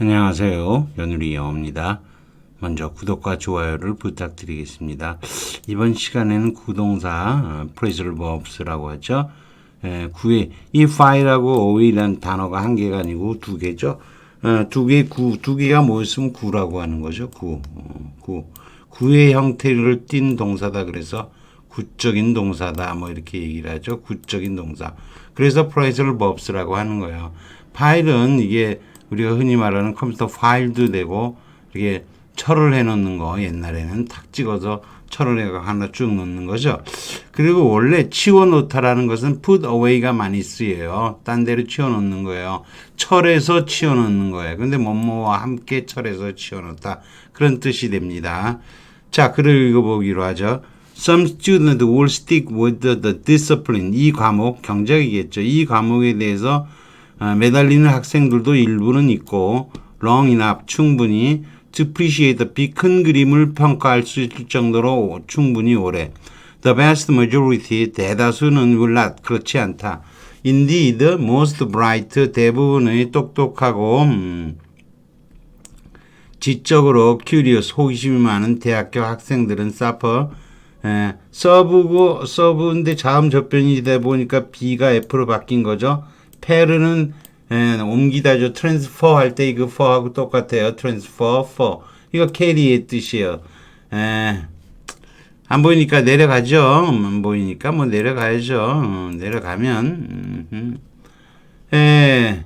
안녕하세요. 연우리 영어입니다. 먼저 구독과 좋아요를 부탁드리겠습니다. 이번 시간에는 구동사 프레이즈를 verbs라고 하죠. 에, 구에 이 file하고 away라는 단어가 한 개가 아니고 두 개죠. 어, 두 개, 구, 두 개가 모였으면 구라고 하는 거죠. 구, 어, 구. 구의 형태를 띈 동사다. 그래서 구적인 동사다. 뭐 이렇게 얘기를 하죠. 구적인 동사. 그래서 verbs라고 하는 거예요. 파일은 이게 우리가 흔히 말하는 컴퓨터 파일도 되고 이게 철을 해 놓는 거 옛날에는 탁 찍어서 철을 해가 하나 쭉 놓는 거죠. 그리고 원래 치워 놓다라는 것은 put away가 많이 쓰여요. 딴 데로 치워 놓는 거예요. 철에서 치워 놓는 거예요. 근데 뭐뭐와 함께 철에서 치워 놓다 그런 뜻이 됩니다. 자, 글을 읽어보기로 하죠. Some students will stick with the, the discipline. 이 과목 경제이겠죠. 이 과목에 대해서 아, 매달리는 학생들도 일부는 있고 long enough 충분히 to appreciate the big 큰 그림을 평가할 수 있을 정도로 충분히 오래. The vast majority 대다수는 will not 그렇지 않다. Indeed most bright 대부분의 똑똑하고 음, 지적으로 curious 호기심이 많은 대학교 학생들은 suffer. 에, 서브고 서브인데 자음 접변이 되다 보니까 B가 F로 바뀐 거죠. 페르는 에, 옮기다죠. 트랜스퍼 할 때 이거 for하고 똑같아요. 트랜스퍼 for 이거 캐리의 뜻이에요. 에, 안 보이니까 내려가죠. 안 보이니까 뭐 내려가야죠. 어, 내려가면 음, 에,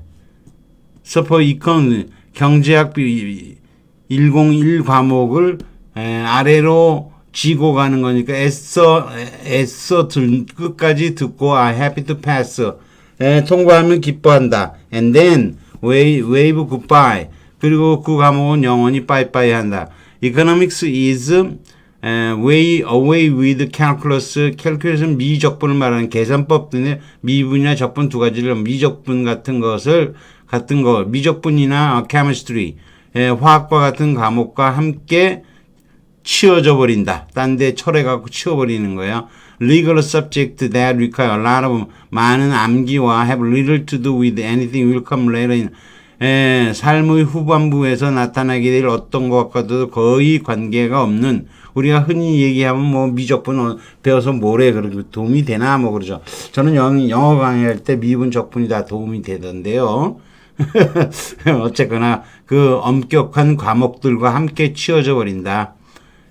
서퍼 이컨 경제학 101 과목을 에, 아래로 지고 가는 거니까 애써 애써 들, 끝까지 듣고 I happy to pass 에, 통과하면 기뻐한다. And then wave, goodbye. 그리고 그 과목은 영원히 빠이빠이 한다. Economics is 에, way away with calculus. calculus은 미적분을 말하는 계산법 등의 미분이나 적분 두 가지를 미적분 같은 것을 같은 거 미적분이나 chemistry 에, 화학과 같은 과목과 함께 치워져 버린다. 딴 데 철해갖고 치워버리는 거예요. Legal subject that require a lot of 많은 암기와 have little to do with anything will come later in 에, 삶의 후반부에서 나타나게 될 어떤 것과도 거의 관계가 없는 우리가 흔히 얘기하면 뭐 미적분 어, 배워서 뭐래 그러고 도움이 되나 뭐 그러죠. 저는 영, 영어 강의할 때 미분 적분이 다 도움이 되던데요. 어쨌거나 그 엄격한 과목들과 함께 치워져 버린다.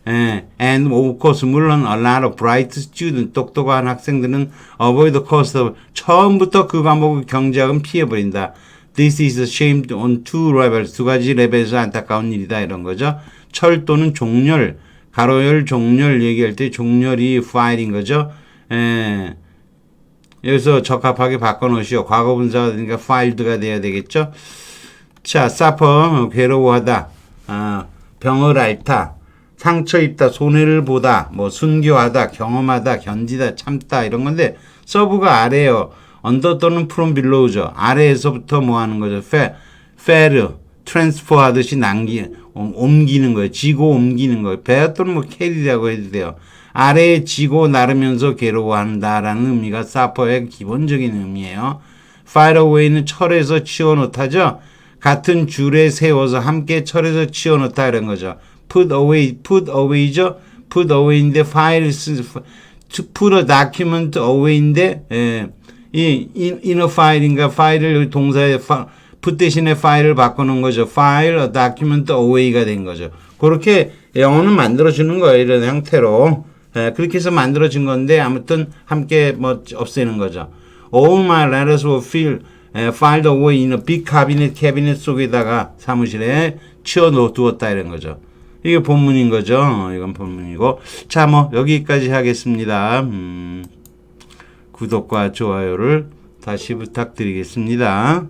예, and of course 물론 a lot of bright student 똑똑한 학생들은 avoid the cost of 처음부터 그 과목의 경제학은 피해버린다. This is a shame on two levels 두 가지 레벨에서 안타까운 일이다 이런 거죠. 철 또는 종렬 가로열 종렬 얘기할 때 종렬이 file인 거죠. 예. 여기서 적합하게 바꿔놓으시오. 과거 분사가 되니까 filled가 돼야 되겠죠. 자, suffer 괴로워하다. 아, 병을 앓다. 상처 입다, 손해를 보다, 뭐 순교하다, 경험하다, 견디다, 참다 이런 건데 서브가 아래요. 언더 또는 프롬 빌로우죠. 아래에서부터 뭐 하는 거죠. 페, 페르, 트랜스퍼 하듯이 남기, 옮- 옮기는 거예요. 지고 옮기는 거예요. 베어 또는 뭐 캐리라고 해도 돼요. 아래에 지고 나르면서 괴로워한다라는 의미가 사퍼의 기본적인 의미예요. away는 철에서 치워놓다죠. 같은 줄에 세워서 함께 철에서 치워놓다 이런 거죠. Put away, put away죠. put away인데 file 쓰, to put a document away인데 예, 이 in, a file인가 파일을 동사에 파, put 대신에 파일을 바꾸는 거죠. file a document away가 된 거죠. 그렇게 영어는 만들어주는 거예요. 이런 형태로. 예, 그렇게 해서 만들어진 건데 아무튼 함께 뭐 없애는 거죠. All my letters were filled, 에, filed away in a big cabinet, 캐비넷 속에다가 사무실에 치워 두었다 이런 거죠. 이게 본문인 거죠. 어, 이건 본문이고. 자, 뭐 여기까지 하겠습니다. 음, 구독과 좋아요를 다시 부탁드리겠습니다.